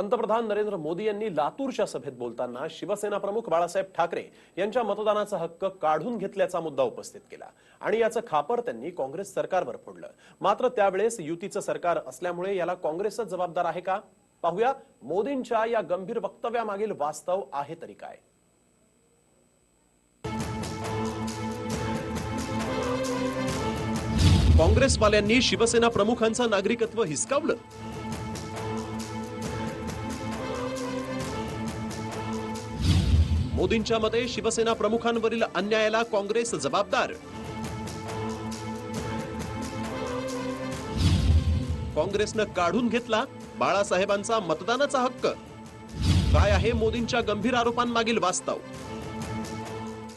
पंतप्रधान नरेंद्र मोदी यांनी लातूरच्या सभेत बोलताना शिवसेना प्रमुख बाळासाहेब ठाकरे यांच्या मतदानाचा हक्क काढून घेतल्याचा मुद्दा उपस्थित केला. आणि याचं खापर त्यांनी काँग्रेस सरकारवर फोडलं. मात्र त्यावेळेस युतीचं सरकार असल्यामुळे याला काँग्रेसच जबाबदार आहे का? पाहूया. मोदींच्या या गंभीर वक्तव्यामागील वास्तव आहे तरी काय? काँग्रेसवाल्यांनी शिवसेना प्रमुखांचं नागरिकत्व हिसकावलं? मोदींच्या मते शिवसेना प्रमुखांवरील अन्यायाला काँग्रेस जबाबदार. काँग्रेसनं काढून घेतला बाळासाहेबांचा मतदानाचा हक्क. काय आहे मोदींच्या गंभीर आरोपांमागील वास्तव?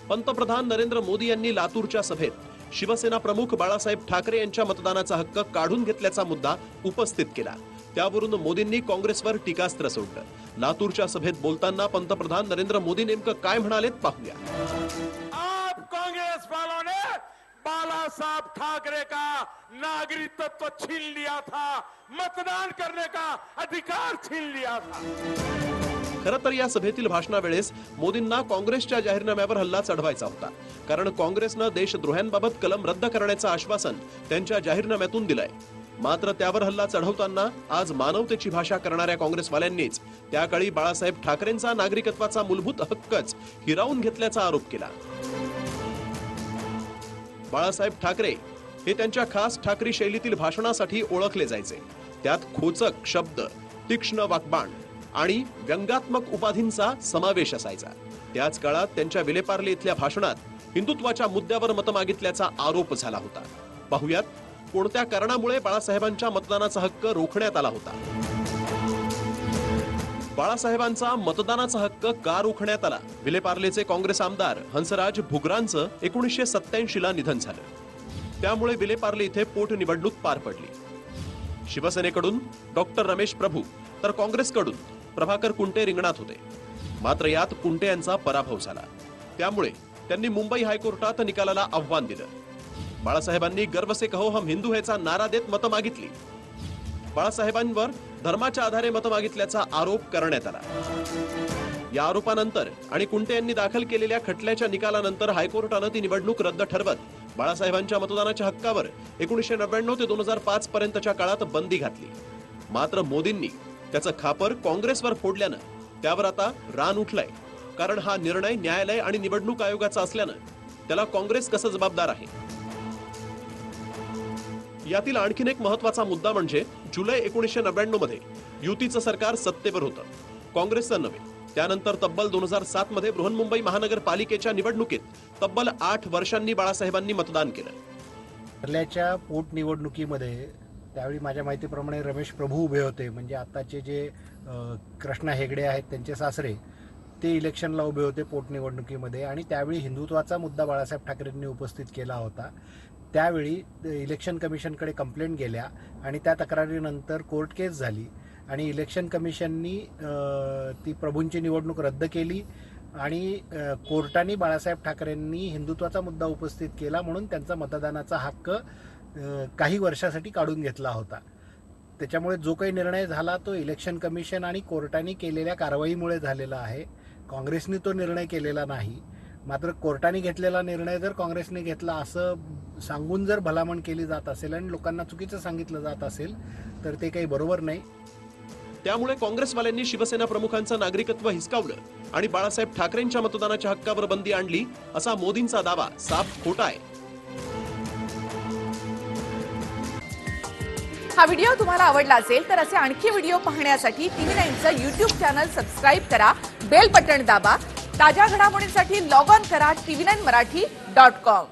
पंतप्रधान नरेंद्र मोदी यांनी लातूरच्या सभेत शिवसेना प्रमुख बाळासाहेब ठाकरे यांच्या मतदानाचा हक्क काढून घेतल्याचा मुद्दा उपस्थित केला. त्यावरून मोदींनी काँग्रेसवर टीकास्त्र सोडलं. लातूरच्या सभेत बोलताना पंतप्रधान नरेंद्र मोदी नेमकं काय म्हणालेत पाहूया. आप कांग्रेस वालों ने बाला साहब ठाकरे का नागरिकत्व छीन लिया था मतदान करने का अधिकार छीन लिया था। खरं तर या सभेतील भाषणावेळेस मोदींना काँग्रेसच्या जाहीरनाम्यावर हल्ला चढवायचा होता. कारण काँग्रेसनं देशद्रोह्यांबाबत कलम रद्द करण्याचं आश्वासन त्यांच्या जाहीरनाम्यातून दिलंय. मात्र त्यावर हल्ला चढवताना आज मानवतेची भाषा करणाऱ्या काँग्रेसवाल्यांनीच त्याकाळी बाळासाहेब ठाकरेंचा नागरिकत्वाचा मूलभूत हक्कच हिरावून घेतल्याचा आरोप केला. बाळासाहेब ठाकरे हे त्यांच्या खास ठाकरी शैलीतील भाषणासाठी ओळखले जायचे. त्यात खोचक शब्द तीक्ष्ण वाकबाण आणि व्यंगात्मक उपाधींचा समावेश असायचा. त्याच काळात त्यांच्या विलेपार्ले इथल्या भाषणात हिंदुत्वाच्या मुद्द्यावर मत मागितल्याचा आरोप झाला होता. पाहुयात कोणत्या कारणामुळे बाळासाहेबांच्या मतदानाचा हक्क रोखण्यात आला होता? बाळासाहेबांचा मतदानाचा हक्क का रोखण्यात आला? विलेपार्लेचे काँग्रेस आमदार हंसराज भुगरांचं एकोणीसशे सत्याऐंशी ला निधन झालं. त्यामुळे विलेपार्ले इथे पोटनिवडणूक पार पडली. शिवसेनेकडून डॉक्टर रमेश प्रभू तर काँग्रेसकडून प्रभाकर कुंटे रिंगणात होते. मात्र यात कुंटे यांचा पराभव झाला. त्यामुळे त्यांनी मुंबई हायकोर्टात निकालाला आव्हान दिलं. बाळासाहेबांनी गर्व से कहो हम हिंदू हेचा नारा देत मतं मागितली. बाळासाहेबांवर धर्माच्या आधारे मतं मागितल्याचा आरोप करण्यात आला. या आरोपानंतर आणि कुंटे यांनी दाखल केलेल्या खटल्याच्या निकालानंतर हायकोर्टानं ती निवडणूक रद्द ठरवत बाळासाहेबांच्या मतदानाच्या हक्कावर एकोणीसशे नव्याण्णव ते दोन हजार पाच पर्यंतच्या काळात बंदी घातली. मात्र मोदींनी त्याचं खापर काँग्रेसवर फोडल्यानं त्यावर आता रान उठलंय. कारण हा निर्णय न्यायालय आणि निवडणूक आयोगाचा असल्यानं त्याला काँग्रेस कसं जबाबदार आहे? यातील आणखीन एक महत्त्वाचा मुद्दा म्हणजे जुलै एकोणीसशे नव्याण्णवमध्ये युतीचं सरकार सत्तेवर होतं. काँग्रेसचं नव्हे. त्यानंतर तब्बल दोन हजार सात मध्ये बृहन्मुंबई महानगरपालिकेच्या निवडणुकीत तब्बल आठ वर्षांनी बाळासाहेबांनी मतदान केलं. ठरल्याच्या पोटनिवडणुकीमध्ये त्यावेळी माझ्या माहितीप्रमाणे रमेश प्रभू उभे होते म्हणजे आताचे जे कृष्णा हेगडे आहेत त्यांचे सासरे ते इलेक्शनला उभे होते पोटनिवडणुकीमध्ये आणि त्यावेळी हिंदुत्वाचा मुद्दा बाळासाहेब ठाकरेंनी उपस्थित केला होता. त्यावेळी इलेक्शन कमिशनकडे कंप्लेंट गेल्या आणि त्या तक्रारीनंतर कोर्ट केस झाली. आणि इलेक्शन कमिशननी ती प्रभूंची निवडणूक रद्द केली आणि कोर्टाने बाळासाहेब ठाकरेंनी हिंदुत्वाचा मुद्दा उपस्थित केला म्हणून त्यांचा मतदानाचा हक्क काही वर्षासाठी काढून घेतला होता. त्याच्यामुळे जो काही निर्णय झाला तो इलेक्शन कमिशन आणि कोर्टाने केलेल्या कारवाईमुळे झालेला आहे. काँग्रेसने तो निर्णय केलेला नाही. मात्र कोर्टाने घेतलेला निर्णय जर काँग्रेसने घेतला असं सांगून जर भलामण केली जात असेल आणि लोकांना चुकीचं सांगितलं जात असेल तर ते काही बरोबर नाही. त्यामुळे काँग्रेसवाल्यांनी शिवसेना प्रमुखांचं नागरिकत्व हिसकावलं आणि बाळासाहेब ठाकरेंच्या मतदानाच्या हक्कावर बंदी आणली असा मोदींचा दावा साफ खोटा आहे. हा व्हिडिओ तुम्हाला आवडला असेल तर असे आणखी व्हिडिओ पाहण्यासाठी टीव्ही नाईनचं युट्यूब चॅनल सबस्क्राईब करा बेल बटण दाबा ताज्या घडामोडींसाठी लॉग ऑन करा TV nine Marathi dot com.